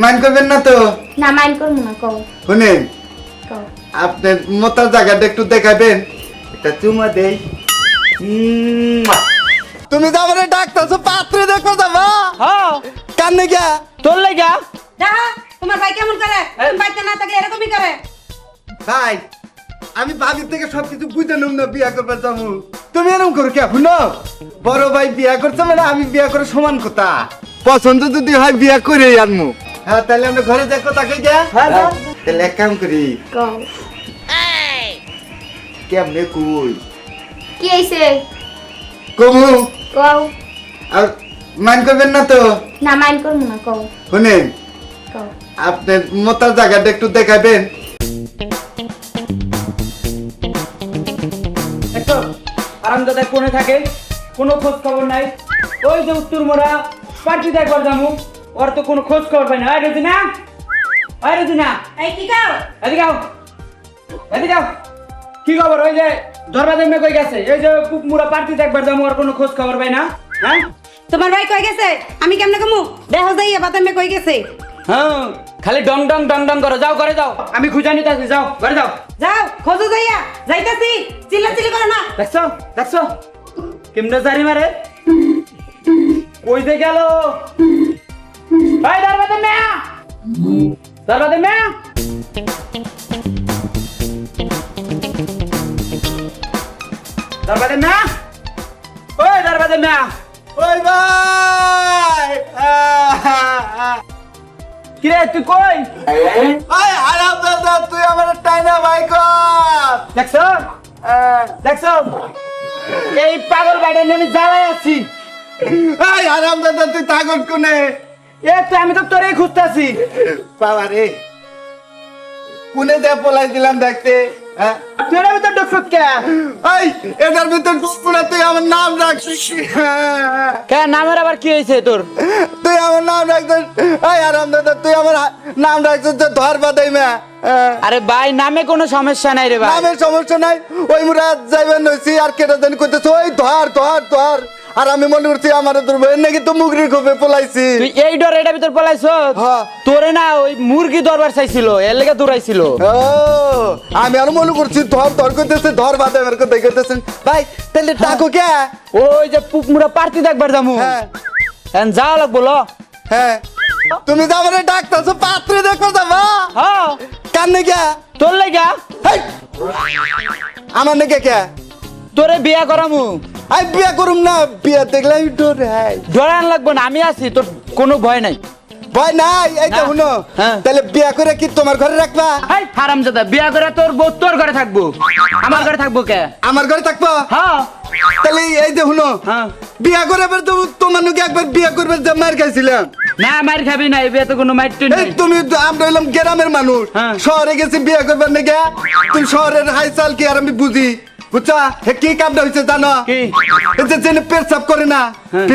Mind করবেন না তো? না মাইন্ড করব না কও। শুনেন কও। আপনার মোতার জায়গাটা একটু দেখাবেন। একটা চুমা দেই। তুমি যাবে ডাক্তার পাত্রে দেখো যাবা হ্যাঁ। কান্নে গিয়া। তোর লেগা? দেখা তোমার ভাই কেমন করে? তুমি বাড়িতে না থাকলে এরকমই করে। ভাই আমি ভাবির থেকে সবকিছু বুঝে নিম না বিয়া করবার যাব তুমি এরকম করো কে শুনো? বড় ভাই বিয়া করছে মানে আমি বিয়া করে সমান কথা। পছন্দ যদি হয় বিয়া করে আনমু। হ্যাঁ তাহলে আমরা ঘরে দেখো তাকে হ্যাঁ, তাহলে এক কাম করি কেমনে কই? কি হইছে? কমু। কও। আর মাইন্ড করবেন না তো? না মাইন্ড করব না কও। শুনেন কও। আপনার মোতার জায়গাটা একটু দেখাবেন। আরামদাদা কোনে থাকে? কোনো খোঁজ খবর নাই। ওই যে উত্তর মোড়া পার্টিতে একবার যাব। ওর তো কোনো খোঁজ খবর পাই না। আয় রোজিনা আয় রোজিনা। এই কি এদিকে আও। এদিকে আও। কি খবর? ওই যে ধরবা দেমে কই গেছে? এই যে কুকমুড়া পার্টিতে একবার যাব ওর কোনো খোঁজ খবর পাই না। হ্যাঁ? তোমার ভাই কই গেছে? আমি কেমনে কমু? দেখো যাইয়া বাতামে কই গেছে। হ্যাঁ খালি ডং ডং ডং ডং করো। যাও ঘরে যাও। আমি খুঁজা নিতে আসি যাও ঘরে যাও। যাও খোঁজো যাইয়া। যাইতাছি। চিল্লা চিল্লি করো না। দেখছ? দেখছ? কেমনে জারি মারে? কই দে গেল? এই দরবাজা মে দরবাজা মে দরবাজা মে ওই দরবাজা মে ওই ভাই! কিরে তুই কই? ওই হারাম দাদা তুই আমার টাইনা ভাই কর। দেখছ? দেখছ? এই পাগল বাইরে আমি জ্বালাই আছি। এই হারাম দাদা তুই তাগত কোনে? এ আমি তো তোরেই খুঁজতেছি। বাবা রে কোনে দে পলাই দিলাম দেখতে হ্যাঁ? তোরা তো ডক্টর কে? এই এটার ভিতর পুরা তুই আমার নাম রাখছিস। কে নামের আবার কি হয়েছে তোর? তুই আমার নাম রাখছিস। এই আরাম দাদা তুই আমার নাম রাখছিস যে ধর বাদাই মা। আরে ভাই নামে কোনো সমস্যা নাই রে ভাই। নামের সমস্যা নাই ওই মুরা যাইবেন নইছি আর কেটে দেন কইতেছ ওই ধর ধর ধর। আর আমি মনে করছি আমার তোর বই নাকি তো মুগরির খোপে পলাইছি। তুই এই ডর এটা ভিতর পলাইছ? হ্যাঁ। তোরে না ওই মুরগি দরবার চাইছিল এর লেগে দৌড়াইছিল। ও আমি আর মনে করছি ধর ধর করতেছে ধর বাদে আমার কথা কইতেছেন। ভাই তাহলে ডাকো কে? ওই যে পুকমুড়া পার্টি দেখবার যামু। হ্যাঁ। হ্যাঁ যাও লাগবো ল। হ্যাঁ। তুমি যাবারে ডাকতেছো পাত্রে দেখো যাবা? হ্যাঁ। কান্নে কে? তোর লেগা! আমার নাকি কে? তোরে বিয়া করামু। আই বিয়া করুম না বিয়া দেখলে আমি ডর হাই ডরান লাগবো না আমি আছি তোর কোনো ভয় নাই। ভয় নাই? এই তো না। শুনো হ্যাঁ। তাহলে বিয়া করে কি তোমার ঘরে রাখবা? হাই হারাম দাদা বিয়া করে তোর বউ তোর ঘরে থাকব। আমার ঘরে থাকব কে? আমার ঘরে থাকবা? হ্যাঁ। তাহলে এই যে শুনো হ্যাঁ। বিয়া করে এবার তো তোমার নাকি একবার বিয়া করবে যে মার খাইছিলাম। না মার খাবি না এই বিয়ে তো কোনো মাইট এই নাই। তুমি তো- আমরা হইলাম গ্রামের মানুষ। হ্যাঁ। শহরে গেছি বিয়া করবার নাকি তুমি শহরের হাই চাল কি আর আমি বুঝি? বুঝছা? হে কি কামটা হয়েছে জানো? কি? এই যে জেনে পেশাব করে না। হ্যাঁ।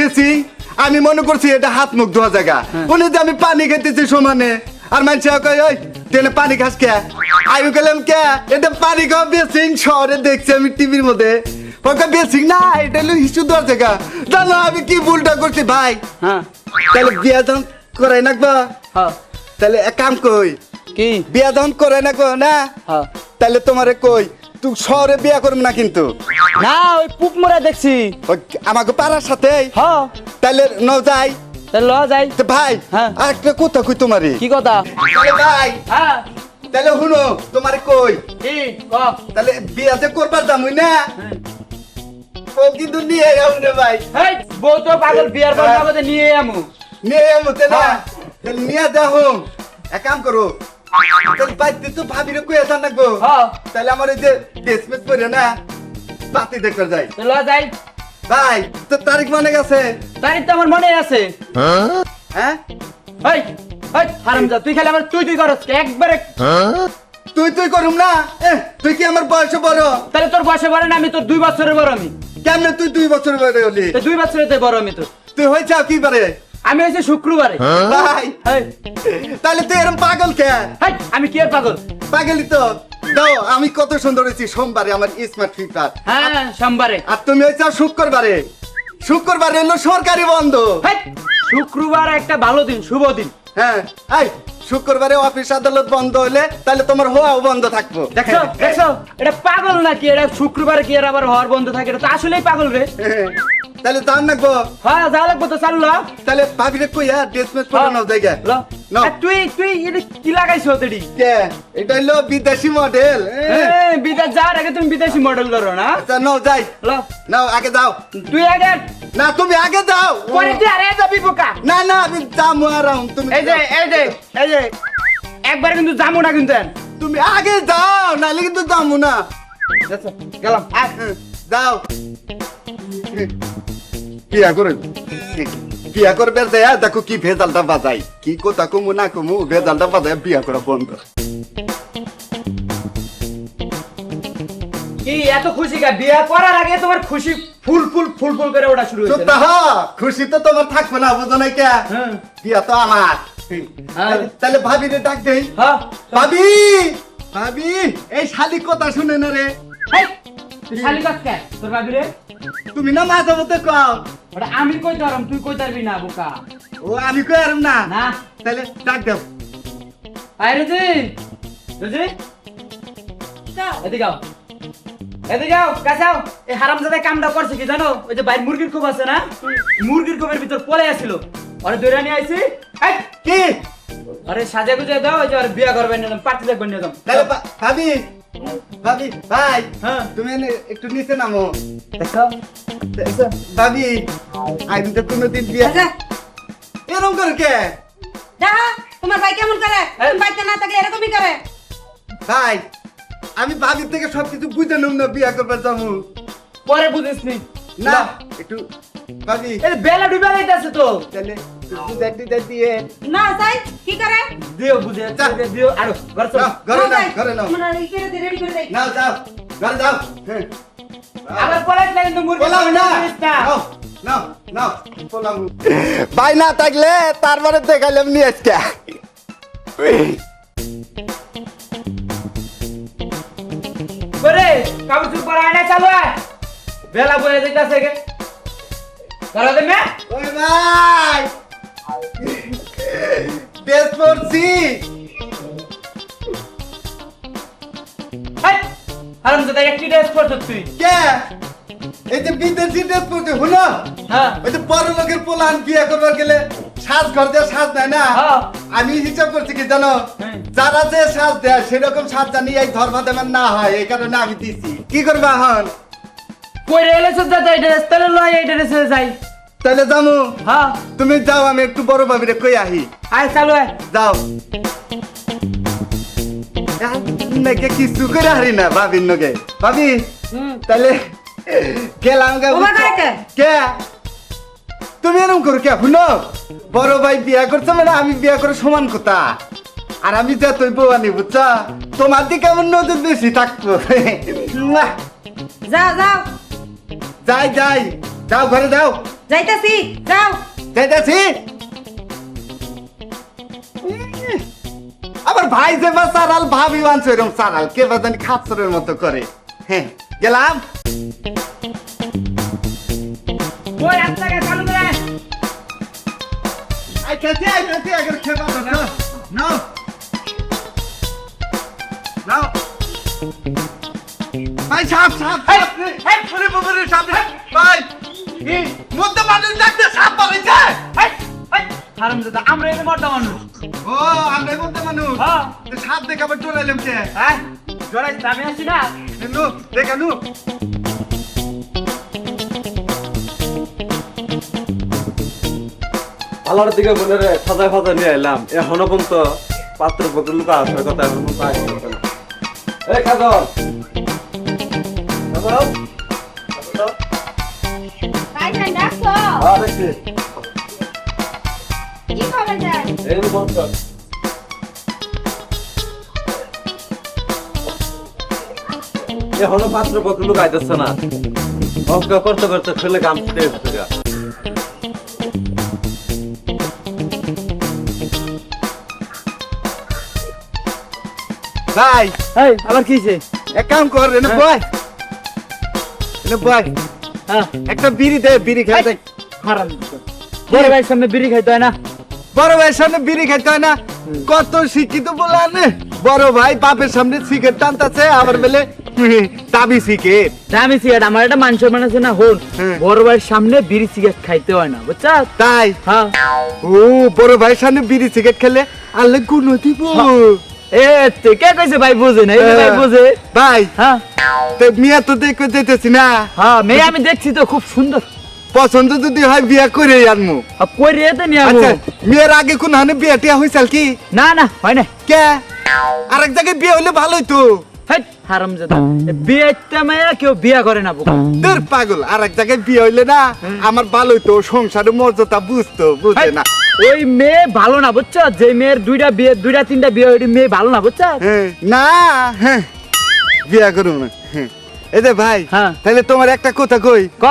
আমি মনে করছি এটা হাত মুখ ধোয়া জায়গা। উনি যে আমি পানি খেতেছি সমানে। আর মানুষ ওই তেলে পানি খাস কে? আমি গেলাম কে? এটা পানি খাওয়া বেসিং শহরে দেখছি আমি টিভির মধ্যে। ওকে বেসিং না এটা হলো হিসু জায়গা। জানো আমি কি ভুলটা করছি ভাই? হ্যাঁ। তাহলে বিয়া যখন করাই নাকবা? হ্যাঁ। তাহলে এক কাম কই কি? বিয়া যখন করে না? হ্যাঁ। তাহলে তোমারে কই তুই শহরে বিয়া করব না কিন্তু। না ওই পুক মোরা দেখছি। ওই আমাকে পাড়ার সাথে হ্যাঁ তাহলে ন যাই। তাহলে ল যাই। তো ভাই হ্যাঁ। আর একটা কথা কই তোমারে? কি কথা? তাহলে ভাই হ্যাঁ। তাহলে শুনো তোমারে কই? কি? ক? তাহলে বিয়া যে করবার যামুই না? ও কিন্তু নিয়ে যাও রে ভাই। হেই বউ তো পাগল বিয়ার পর জগতে নিয়ে আমু নিয়ে যাব না হ্যাঁ। তাহলে নিয়ে যাও এক কাম করো বাইতে তো হ্যাঁ তাহলে আমার এই যে ডেসমেট করে না পাতি দেখতে যাই। তো ল যাই। ভাই তো তারিখ মানে গেছে? তারিখ তো আমার মনে আছে। হ্যাঁ? হেই হেই হারামজা তুই খালি আমার তুই একবারে তুই তুই করুম না? এ, তুই কি আমার বয়স বড়? তাহলে তোর বয়সে বড় না আমি তোর দুই বছরের বড় আমি। কেমনে তুই দুই বছর বড় হলি? দুই বছরের বড় আমি তোর। তুই হয়েছে কি পারে আমি হয়েছে শুক্রবারে। ভাই তাহলে তুই এরকম পাগল কে? আমি কি পাগল? পাগলি তো। দাও আমি কত সুন্দর হয়েছি সোমবারে আমার স্মার্ট ফিচার হ্যাঁ সোমবারে। আর তুমি হয়েছে শুক্রবারে। শুক্রবারে হলো সরকারি বন্ধ। শুক্রবার একটা ভালো দিন শুভ দিন। হ্যাঁ এই শুক্রবারে অফিস আদালত বন্ধ হলে তাহলে তোমার হওয়াও বন্ধ থাকব। দেখো দেখছ এটা পাগল নাকি? এটা শুক্রবার কি এর আবার হওয়ার বন্ধ থাকে? এটা তো আসলেই পাগল রে। হ্যাঁ, তাহলে দাম নাকবো হ্যাঁ যা লাগবো তো চালু তাহলে ভাবিরে কইয়া ড্রেস মেস পরে নাও জায়গা নাও। আর তুই তুই এটা কি লাগাইছো তেডি কে? এটা হইল বিদেশি মডেল বিদেশ যাওয়ার আগে তুমি বিদেশি মডেল ধরো না? আচ্ছা নাও যাই। নাও আগে যাও। তুই আগে না তুমি আগে যাও। পরে তুই আরে যাবি বোকা। না না আমি যাব আরাম তুমি এই যে এই যে এই যে একবার কিন্তু যাব না কিন্তু আর। তুমি আগে যাও নাহলে কিন্তু যাব না। গেলাম। আয়। হ্যাঁ, যাও। বিয়া করে বিয়া করবে দেয়া দেখো কি ভেজালটা বাজাই। কি কথা কমু না কমু ভেজালটা বাজাই বিয়া করা বন্ধ। কি এত খুশি কা? বিয়ে করার আগে তোমার খুশি ফুল ফুল ফুল ফুল করে ওটা শুরু হয়েছে। চুপটা খুশি তো তোমার থাকবে না বুঝো না কে? হ্যাঁ। বিয়া তো আমার। হ্যাঁ। তাহলে ভাবি রে ডাক দেই। হ্যাঁ। ভাবি! ভাবি! এই শালি কথা শুনে না রে। হেই, তুই শালি কাজ কে? তোর ভাবি রে তুমি না মাঝে মধ্যে কও। ওটা আমি কই ধরম তুই কই পারবি না বোকা? ও আমি কই আরম না? না। তাহলে ডাক দাও। আয় রেজি। রেজি? এদিকে আও। এদিকে আও কাছে আও। এই হারামজাদা কামটা করছে কি জানো? ওই যে বাইর মুরগির খুব আছে না? মুরগির খুবের ভিতর পলে আসছিল আরে দৈরা নিয়ে আইছি। কি? আরে সাজা গুজে দাও ওই যে আর বিয়া করবেন না পার্টি দেখবেন না তাহলে ভাবি ভাবি ভাই হ্যাঁ। তুমি একটু নিচে নামো। দেখো। ভাবি আজ তো কোনোদিন বিয়া আচ্ছা। এরকম করে কে? দেখা তোমার ভাই কেমন করে? তুমি বাড়িতে না থাকলে এরকমই করে। ভাই আমি ভাবির থেকে সবকিছু বুঝে নিম না বিয়া করবার যাব পরে বুঝিস না। একটু ভাবি। এই বেলা ডুবে যাইতেছে তো। তাহলে বুঝে দিতে দিয়ে না তাই কি করে দিও বুঝে যা। দিও আরও ঘর চল নাও, ঘরে নাও যাই। ঘরে নাও তোমরা ই করে রেডি করে দেই নাও যাও ঘরে যাও হ্যাঁ আবার পরে কিন্তু মুরগি পোলাও না করিস না। নাও নাও নাও পোলাও ভাই না থাকলে তারপরে দেখাইলাম নিয়ে আজকে করে কাবু চুপ করে আয়না চালু আয় বেলা বয়ে যাইতাছে গে করা দে মে ওই ভাই বেশ পড়ছি হাই হারাম দাদা একটি ড্রেস পরছ তুই? কে? এই যে বিদেশি ড্রেস পড়ছে হলো হ্যাঁ। ওই যে বড় লোকের পোলান বিয়ে করবার গেলে সাজ ঘর দিয়ে সাজ দেয় না? হ্যাঁ। আমি হিসাব করছি কি জানো? হ্যাঁ। যারা যে সাজ দেয় সেরকম সাজ জানি এই ধর্ম দেবেন না হয় এই কারণে আমি দিছি। কি করবে এখন? কই রেলে সুদ্ধা তো এই ড্রেস তাহলে লয় এই ড্রেসে যাই। তাহলে জামু হ্যাঁ। তুমি যাও আমি একটু বড় ভাবিরে কই আহি। আয় চালু আয়। যাও। নাকি কিছু করে হারি না ভাবির নগে। ভাবি তাহলে গেলাম গা কে? কে? তুমি এরকম করো কে? শুনো বড় ভাই বিয়া করছে মানে আমি বিয়া করে সমান কথা। আর আমি যা তুই বৌয়ানি বুঝছা? তোমার দিকে আমার নজর বেশি মুয়া। যাও যাও। যাই যাই। যাও ঘরে যাও যাইতাছি যাও যাইতাছি। আবার ভাই যে বা সারাল ভাবি বানছে এরকম সারাল কে বা জানি খাচ্ছরের মতো করে। হ্যাঁ গেলাম। ওই রাস্তাকে চালু করে। আইতাছি আইতাছি আগে খেবা না নাও নাও। ভাই সাপ সাপ সাপ। সাপ। রে ভাই মধ্যে মানুষ ডাকতে সাপ পালাইছে হারাম দাদা আমরা মানুষ। ও আমরা মধ্যে মানুষ? হ্যাঁ। সাপ দেখে আবার চলাইলাম কে? হ্যাঁ? জড়াই আমি আছি না। নু দেখা নু আল্লাহর দিকে বলে রে সাজা ফাজা নিয়ে এলাম। এখনও পর্যন্ত পাত্র পত্র লুকা আসার কথা এখন এই খাদর। দেখছি কি খবর যায়? এই যে বন্ধ কর। এখনও পাত্র পত্র লুকা আইতেছে না। অঙ্ক করতে করতে ফেলে গাম ফুটে গেছে গা। ভাই এই আবার কি হইছে এক কাম কর এনে হ্যাঁ। বয়। এনে বয়। হ্যাঁ। একটা বিড়ি দে বিড়ি খেয়ে দেখ। হারাম। বড় ভাই সামনে বিড়ি খাইতে হয় না? বড় ভাইয়ের সামনে বিড়ি খাইতে হয় না? কত শিক্ষিত বলানে বড় ভাই বাপের সামনে সিগারেট টানতেছে আবার বেলে দাবি সিগারেট। আমি সিগারেট আমার একটা মানুষ মানে না হন। হ্যাঁ। বড় ভাইয়ের সামনে বিড়ি সিগারেট খাইতে হয় না বুঝছা? তাই? হ্যাঁ। ও বড় ভাইয়ের সামনে বিড়ি সিগারেট খেলে আল্লাহ গুণ দিব। এ তে কে কইছে ভাই বুঝে না? এই ভাই বুঝে। ভাই হ্যাঁ। তো মিয়া তো দেখতে যেতেছি না। হ্যাঁ মেয়ে আমি দেখছি তো খুব সুন্দর। পছন্দ যদি হয় বিয়া করে আনমু। আর কই রে তো নিয়ে আচ্ছা মেয়ের আগে কোন হানে বিয়া টিয়া কি? না না হয় না কে? আরেক জায়গায় বিয়ে হইলে ভালোই তো হেই হারামজাদা বিয়েটা মেয়ে কেউ বিয়া করে না বোকা। তোর পাগল। আরেক জায়গায় বিয়ে হইলে না আমার ভালোই তো সংসারের মর্যাদা বুঝতো বুঝে না। ওই মেয়ে ভালো না বুঝছ? যে মেয়ের দুইটা বিয়ে দুইটা তিনটা বিয়ে ওই মেয়ে ভালো না বুঝছ? না হ্যাঁ বিয়া করুন। এই যে ভাই হ্যাঁ। তাহলে তোমার একটা কথা কই। ক?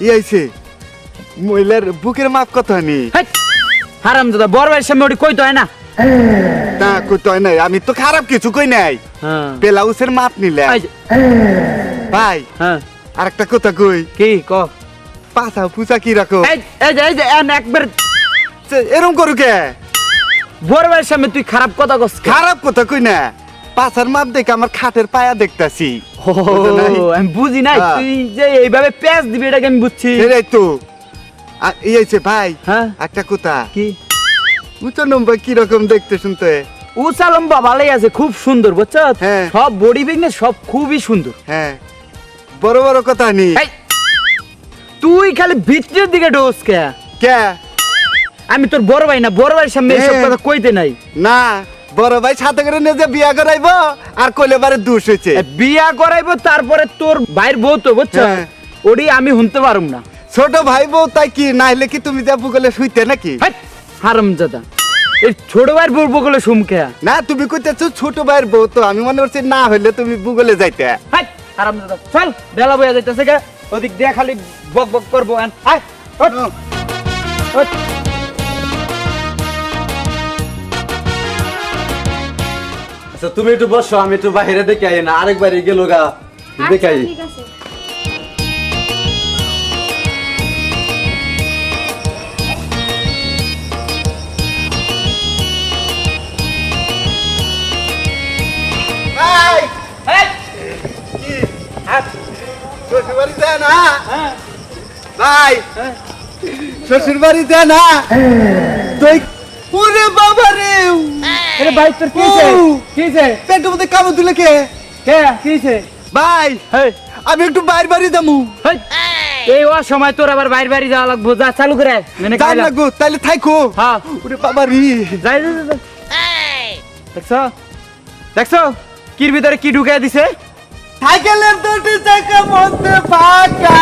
ইয়াইছে মহিলার বুকের মাপ কত নি হেই, হারামজাদা বড় ভাইয়ের সামনে ওটি কইতে হয় না। না কইতে হয় নাই আমি তো খারাপ কিছু কই নাই। হ্যাঁ। বেলাউসের মাপ নিলে ভাই হ্যাঁ। আর একটা কথা কই? কি ক? পাছা পুচা কি রাখো? এই এই যে একবার এরম করু কে? বড় ভাইয়ের সামনে তুই খারাপ কথা কস খারাপ কথা কই না? পাছার মাপ দেখে আমার খাটের পায়া দেখতাছি? আমি বুঝি নাই হ্যাঁ। তুই যে এইভাবে প্যাঁচ দিবি এটাকে আমি বুঝছি। তো। আর ইয়েছে ভাই হ্যাঁ। একটা কথা কি? উঁচু কি রকম দেখতে শুনতে? উসালম্বা ভালোই আছে খুব সুন্দর বুঝছ? হ্যাঁ। সব বডি ফিটনেস সব খুবই সুন্দর। হ্যাঁ। বড় বড় কথা নি। তুই খালি ভিতরের দিকে ডোস কে? কে? আমি তোর বড় ভাই না বড় ভাইয়ের সামনে এসব হ্যাঁ। কথা কইতে নাই। না। বড় ভাই সাথে করে নিয়ে যে বিয়া করাইব আর কইলে বারে দুষ হয়েছে বিয়া করাইবো তারপরে তোর ভাইয়ের বউ তো বুঝছ? হ্যাঁ। ওডি আমি শুনতে পারুম না। ছোট ভাই বউ তাই কি না হলে কি তুমি যা বুগলে শুইতে নাকি? হারাম জাদা এই ছোট ভাইয়ের বউ বগলে সুমকে না তুমি কইতেছো ছোট ভাইয়ের বউ তো আমি মনে করছি না হইলে তুমি বুগলে যাইতে। হারাম জাদা চল বেলা বইয়া যাইতেছে গে। ওদিক দিয়ে খালি বক বক করব আয় ওঠ, ওঠ। আচ্ছা তুমি একটু বসো আমি একটু বাইরে দেখে আই না আরেকবারই গেল গা দেখে আই। আচ্ছা, ঠিক ভাই শ্বশুর না? শ্বশুর বাড়ি না? তুই ওরে বাবা রে আরে ভাই তোর কি হইছে? কি হইছে? পেটের মধ্যে কামড় দিলে কে? কে? কি হইছে? ভাই হেই, আমি একটু বাইরে বাড়ি হেই। এই। ও সময় তোর আবার বাইরে বাড়ি যাওয়া লাগবো। যা চালু করে মেনে না গো তাইলে থাইকো। হ্যাঁ। ওরে বাবা রে। যাই যাই যাই, দেখছ? দেখছ? কির ভিতরে কি ঢুকাই দিছে? সাইকেলের দুটি চাকা মধ্যে ফাঁকা।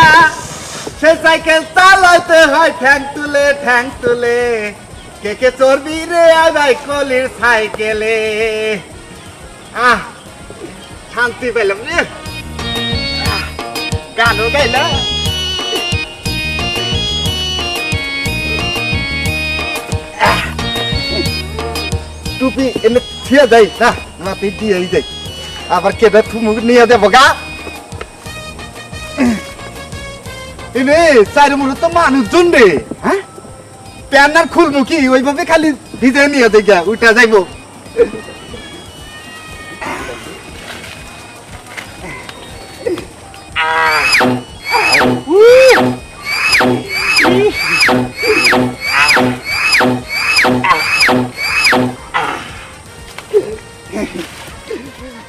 সে সাইকেল চালাতে হয় ঠ্যাং তুলে ঠ্যাং তুলে। কে কে চর্বি রে ভাই কলির সাইকেলে? আহ শান্তি পেলাম রে গানও গাইলা। আহ, টুপি এনে থিয়া যাই না মাটি দিয়েই যাই। আবার কেটে থুমুক নিয়ে দেবো গা? এনে চারি মুহূর্ত মানুষজন রে হ্যাঁ? প্যান্নার খুলমু কি? ওইভাবে খালি ভিজে নিয়ে দেখা উঠা যাইবো।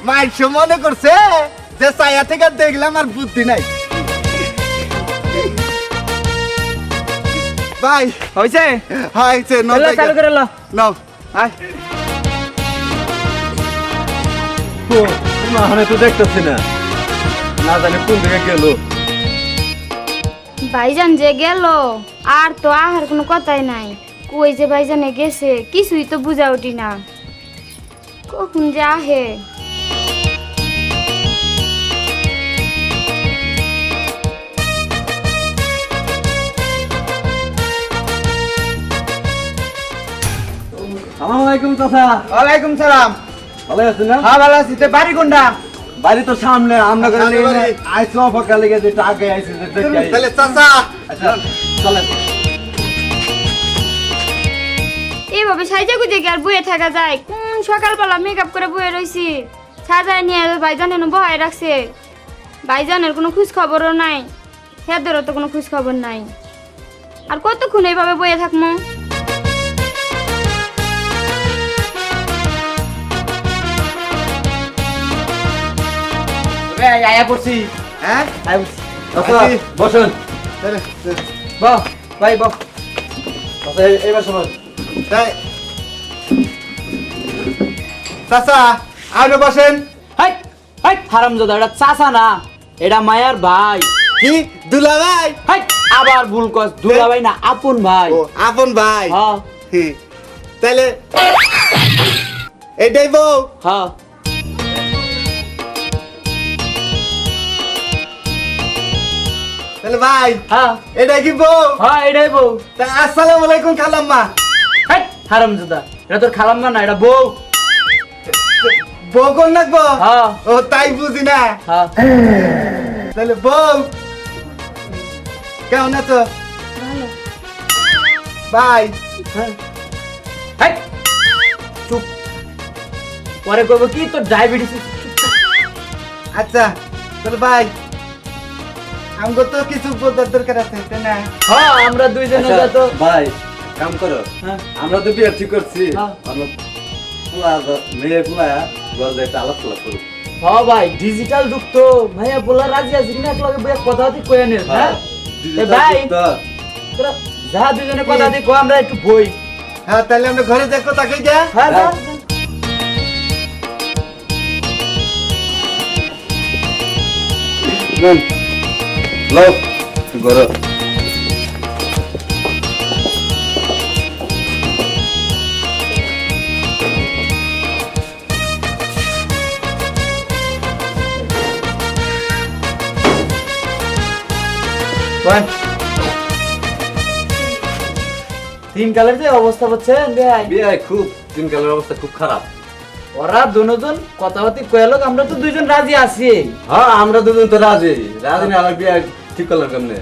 মাইশ মনে করছে যে ছায়া থেকে দেখলাম আর বুদ্ধি নাই। ভাই হইছে? হাই সে চালু করে লো নাও হাই আমি তো দেখতেছি না। না জানি কোন দিকে গেল। ভাইজান যে গেল আর তো আহার কোনো কথাই নাই। কই যে ভাইজানে গেছে কিছুই তো বুঝা উঠি না। কখন যে আহে? আসসালামু আলাইকুম চাচা। ওয়ালাইকুম সালাম। ভালো আছেন না? হ্যাঁ ভালো আছি। তো বাড়ি কোনটা? বাড়ি তো সামনে আমরা করে অপেক্ষা লেগে যে যে তাহলে চাচা। আচ্ছা চলেন। এইভাবে সাইজা গুজে কি আর বয়ে থাকা যায়? কোন সকালবেলা মেকআপ করে বয়ে রইছি? সাজায় নিয়ে ভাইজানের বহায় রাখছে। ভাইজানের কোনো খোঁজ খবরও নাই। হেদেরও তো কোনো খোঁজ খবর নাই। আর কতক্ষণ এইভাবে বয়ে থাকব আয়া পড়ছি। হ্যাঁ? আয়া পড়ছি। আচ্ছা আসি। বসেন। ভাই বাহ আচ্ছা এইবার শোনেন। তাই। চাচা আপনি বসেন। হাই হাই হারামজাদা এটা চাচা না এটা মায়ার ভাই। কি? দুলা ভাই হাই আবার ভুল কস দুলা ভাই না আপন ভাই। আপন ভাই। হ্যাঁ তাহলে এটাই বউ। হ্যাঁ তাহলে ভাই হ্যাঁ। এটাই কি বউ? হ্যাঁ এটাই বউ। তা আসসালামু আলাইকুম খালাম্মা। হাই হারামজাদা এটা তোর খালাম্মা না এটা বউ। বউ কোন হ্যাঁ। ও তাই বুঝি না। হ্যাঁ। তাহলে বউ কেমন আছো? ভালো। ভাই। চুপ। পরে কইব কি তোর ডায়াবেটিস। আচ্ছা তাহলে ভাই। আমাকে তো কিছু বোঝার দরকার আছে তাই না? হ্যাঁ আমরা দুইজনে আচ্ছা, তো ভাই কাম করো। হ্যাঁ। আমরা তো বিয়ে ঠিক করছি। হ্যাঁ। আমরা পোলা মেয়ে পোলা ঘর যাইতে আলাপ সালাপ করুক হ্যাঁ ভাই ডিজিটাল যুগ তো। ভাইয়া বলা রাজি আছি কিনা? একলগে বইয়া কথা হতে কয়ে নিস হ্যাঁ ভাই যা দুজনে কথা হতে কো আমরা একটু বই। হ্যাঁ তাহলে আমরা ঘরে দেখো তাকে যা। হ্যাঁ হ্যাঁ। নেন। লও বল। তিন যে অবস্থা হচ্ছে ভাই বিয়ে খুব দিনকালের অবস্থা খুব খারাপ। ওরা দুজন কথাবার্তি কয়ালোক আমরা তো দুইজন রাজি আছি। হ্যাঁ আমরা দুজন তো রাজি। রাজি না আমার বিয়ে ঠিক করলাম কেমনে।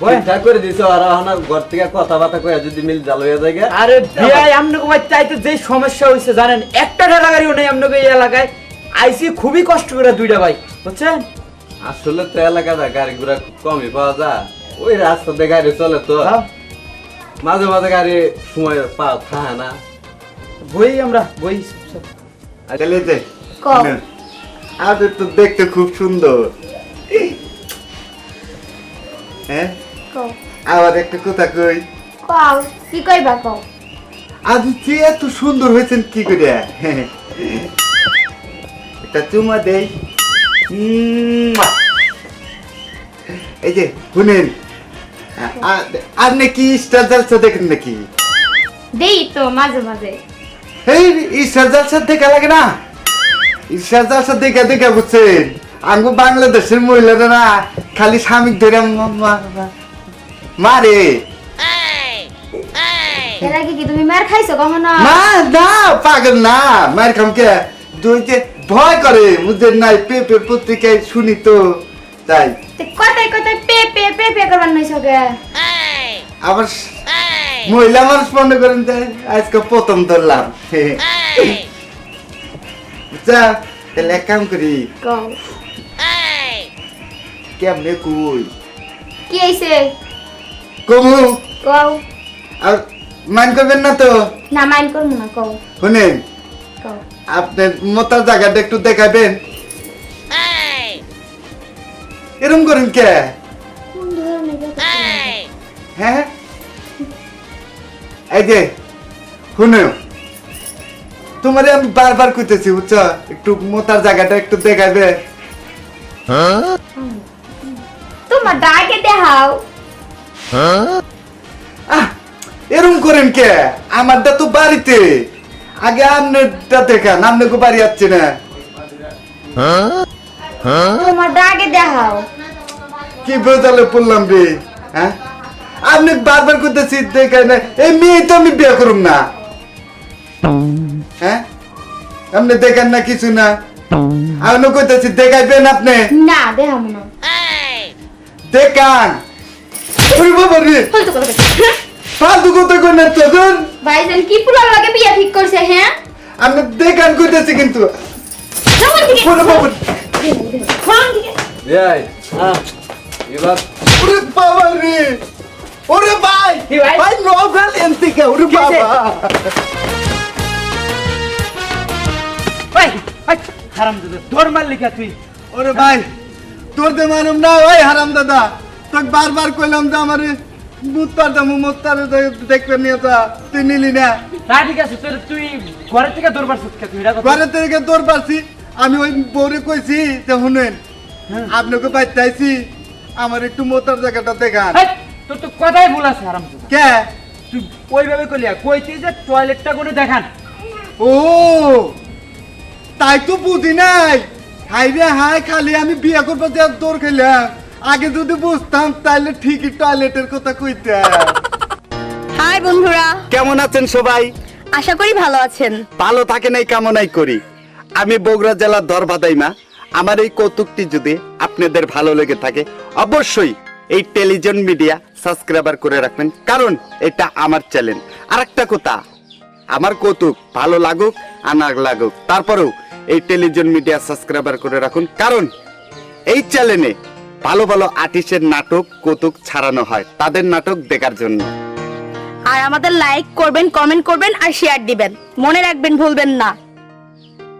ঠিকঠাক করে দিছো আর এখন ঘর থেকে কথাবার্তা কয়ে যদি মিল জাল হয়ে যায় আরে বিয়াই আমনকে ভাই চাইতে যে সমস্যা হয়েছে জানেন একটা ঠেলা গাড়িও নেই আমনকে এই এলাকায়। আইসি খুবই কষ্ট করে দুইটা ভাই বুঝছেন? আসলে তো এলাকাটা গাড়ি ঘোড়া খুব কমই পাওয়া যায়। ওই রাস্তা দিয়ে গাড়ি চলে তো। হ্যাঁ, মাঝে মাঝে গাড়ি সময় পাওয়া থাকে না। বই আমরা বই। তাহলে কও। তো দেখতে খুব সুন্দর। হ্যাঁ? আবার একটা কথা কই? কও কি কইবা কও? এত সুন্দর হয়েছেন কি করে চুমা দেই। এই যে শুনেন। আপনি কি স্টার জালসা দেখেন নাকি? দেই তো মাঝে মাঝে। এই স্টার জালসা দেখা লাগে না? স্টার জালসা দেখে দেখে বুঝছেন? আমি বাংলাদেশের মহিলারা না খালি স্বামী ধরে মারে এর আগে কি তুমি মার খাইছো কখনো? না না পাগল না। যে ভয় করে নাই পেপে পত্রিকায় শুনি তো। তাই কথায় কথায় করবার নই সকে আবার মহিলা মানুষ মনে করেন আজকে প্রথম ধরলাম। যা তাহলে এক কাম করি। কেমনে কই? কি হইছে? কমু। কও। আর মান করবেন না তো? না মাইন্ড করব না কও। শুনেন কও। আপনার মতার জায়গাটা একটু দেখাবেন। এরম করেন কে? হ্যাঁ? এই যে শুনো। তোমারে আমি বারবার কইতেছি বুঝছ? একটু মোতার জায়গাটা একটু দেখাবে। তোমার দেখাও এরম করেন কে? আমারটা তো বাড়িতে। আগে আপনারটা দেখান আপনাকে বাড়ি যাচ্ছে না। তোমার দেখাও কি রে হ্যাঁ? আপনি বারবার করতেছি দেখায় না এই মেয়ে তো আমি বিয়ে করুম না। হ্যাঁ? আপনি দেখেন না কিছু না। আমি কইতেছি দেখাইবেন আপনি? না দেখাবো না। দেখান ওরে বাবা রে হয়তো কথা ফালতু কথা কই না তখন ভাইজান কি পুলার লাগে বিয়া ঠিক করছে হ্যাঁ আমি দেখান কইতেছি কিন্তু যাও এদিকে। ওরে বাবা খান দিকে। এই এবার ওরে বাবা রে ওরে ভাই কি ভাই? ভাই নভেল এনতিকে ওরে কি হয়েছে? বাবা ওই ওই হারামজাদা তোর মার লিখা তুই ওরে ভাই তোর দে মালুম না ওই হারাম দাদা। তোকে বারবার কইলাম যে আমারে মুত্তার দামু মুত্তার দেখবে নিয়ে তা তুই নিলি না। তা ঠিক আছে তোর তুই ঘরের থেকে দৌড় পারছিস তুই ঘরে থেকে পারছি আমি ওই বউরে কইছি যে শুনেন আপনাকে বাইতে আইছি। আমার একটু মোতার জায়গাটা দেখান। তোর তো কথাই ভুল আছে হারামজাদা কে? তুই ওইভাবে কইলিয়া কইছি যে টয়লেটটা করে দেখান। ও তাই তো বুঝি নাই। হাই রে হাই খালি আমি বিয়ে করব যে দৌড় খেলাম আগে যদি বুঝতাম তাহলে ঠিকই টয়লেটের কথা কইতাম হাই বন্ধুরা। কেমন আছেন সবাই? আশা করি ভালো আছেন। ভালো থাকেন এই কামনাই করি। আমি বগুড়া জেলার দরবাদাইমা আমার এই কৌতুকটি যদি আপনাদের ভালো লেগে থাকে অবশ্যই এই টেলিজন মিডিয়া সাবস্ক্রাইবার করে রাখবেন কারণ এটা আমার চ্যানেল। আর একটা কথা আমার কৌতুক ভালো লাগুক আর না লাগুক তারপরেও এই টেলিভিশন মিডিয়া সাবস্ক্রাইবার করে রাখুন। কারণ এই চ্যানেলে ভালো ভালো আর্টিস্টের নাটক, কৌতুক ছাড়ানো হয়। তাদের নাটক দেখার জন্য। আর আমাদের লাইক করবেন কমেন্ট করবেন আর শেয়ার দিবেন। মনে রাখবেন, ভুলবেন না।